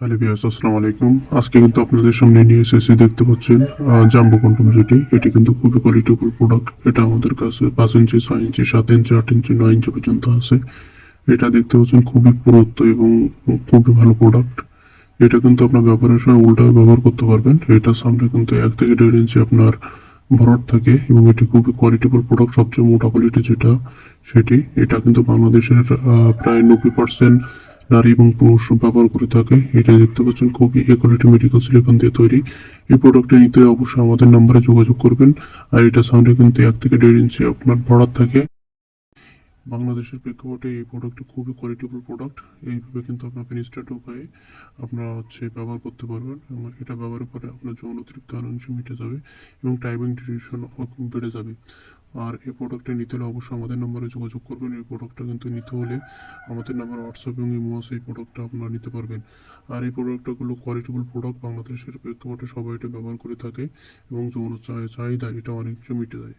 Hello বিয়াস আসসালামু আলাইকুম। আজকে কিন্তু আপনাদের সামনে নিয়ে এসেছি দেখতে পাচ্ছেন জাম্বো কন্ডম যেটি এটি কিন্তু খুবই কোয়ালিটিফুল প্রোডাক্ট এটা আমাদের কাছে পাঁচ ইঞ্চি, ছয় ইঞ্চি, সাত ইঞ্চি, আট ইঞ্চি, নয় ইঞ্চি পর্যন্ত আছে। এটা দেখতে পাচ্ছেন খুবই পুরুত্ব এবং খুবই ভালো প্রোডাক্ট এটা কিন্তু আপনার ব্যবহারের সময় উল্টায় ব্যবহার করতে পারবেন। এটার সামনে কিন্তু এক থেকে দেড় ইঞ্চি আপনার ভরট থাকে এবং এটি খুবই কোয়ালিটিফুল প্রোডাক্ট সবচেয়ে মোটা কোয়ালিটি যেটা, সেটি। এটা কিন্তু বাংলাদেশের প্রায় নব্বই পার্সেন্ট নারী এবং পুরুষ ব্যবহার করে থাকে। এটা দেখতে পাচ্ছেন খুবই এ কোয়ালিটি মেডিকেল সিলিকন দিয়ে তৈরি। এই প্রোডাক্টটা নিতে অবশ্যই আমাদের নাম্বারে যোগাযোগ করবেন। আর এটা সামনে কিন্তু এক থেকে দেড় ইঞ্চি আপনার ভরাট থাকে। বাংলাদেশের প্রেক্ষাপটে এই প্রোডাক্টটি খুবই কোয়ালিটিফুল প্রোডাক্ট এইভাবে কিন্তু আপনার পেনিস্টার উপায়ে আপনারা হচ্ছে ব্যবহার করতে পারবেন এবং এটা ব্যবহারের পরে আপনার যৌন অতিরিক্ত অনাংশ মিটে যাবে এবং টাইমিং ডিউরেশন বেড়ে যাবে। আর এই প্রোডাক্টটা নিতে হলে অবশ্যই আমাদের নম্বরে যোগাযোগ করবেন। এই প্রোডাক্টটা কিন্তু নিতে হলে আমাদের নাম্বার হোয়াটসঅ্যাপ এবং ইমো আছে, এই প্রোডাক্টটা আপনারা নিতে পারবেন। আর এই প্রোডাক্টগুলো কোয়ালিটিফুল প্রোডাক্ট বাংলাদেশের প্রেক্ষাপটে সবাই এটা ব্যবহার করে থাকে এবং যৌন চাহিদা, এটা অনেকটা মিটে যায়।